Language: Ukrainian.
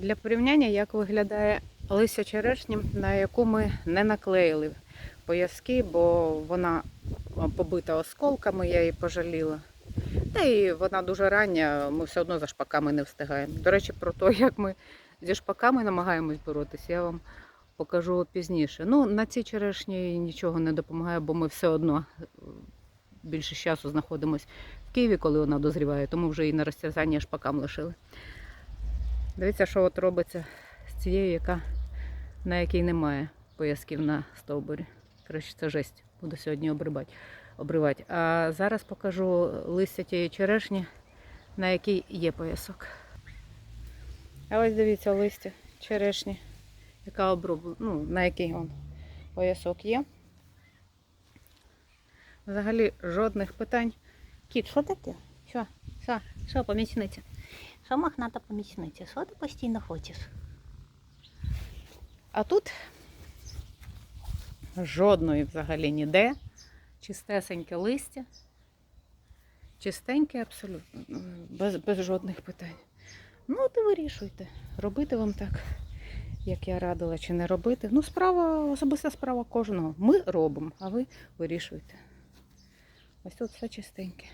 Для порівняння, як виглядає лися черешні, на яку ми не наклеїли пояски, бо вона побита осколками, я її пожаліла. Та і вона дуже рання, ми все одно за шпаками не встигаємо. До речі, про те, як ми зі шпаками намагаємось боротися, я вам покажу пізніше. Ну, на цій черешні нічого не допомагає, бо ми все одно е, більше часу знаходимося в Києві, коли вона дозріває, тому вже і на розтязання шпакам лишили. Дивіться, що от робиться з цією, яка, на якій немає поясків на стовбурі. Коротше, це жесть. Буду сьогодні обривати. обривати. А зараз покажу листя тієї черешні, на якій є поясок. А ось дивіться листя черешні, яка обрублена, ну, на якій он, поясок є. Взагалі жодних питань. Кіт, що таке? Що? Що? Що, помічниця? Що мохната помічниця? Що ти постійно хочеш? А тут жодної взагалі ніде. Чистесеньке листя. Чистеньке абсолютно, ну, без, без жодних питань. Ну, і вирішуйте, робити вам так, як я радила, чи не робити. Ну, справа, особиста справа кожного. Ми робимо, а ви вирішуйте. Ось тут все чистеньке.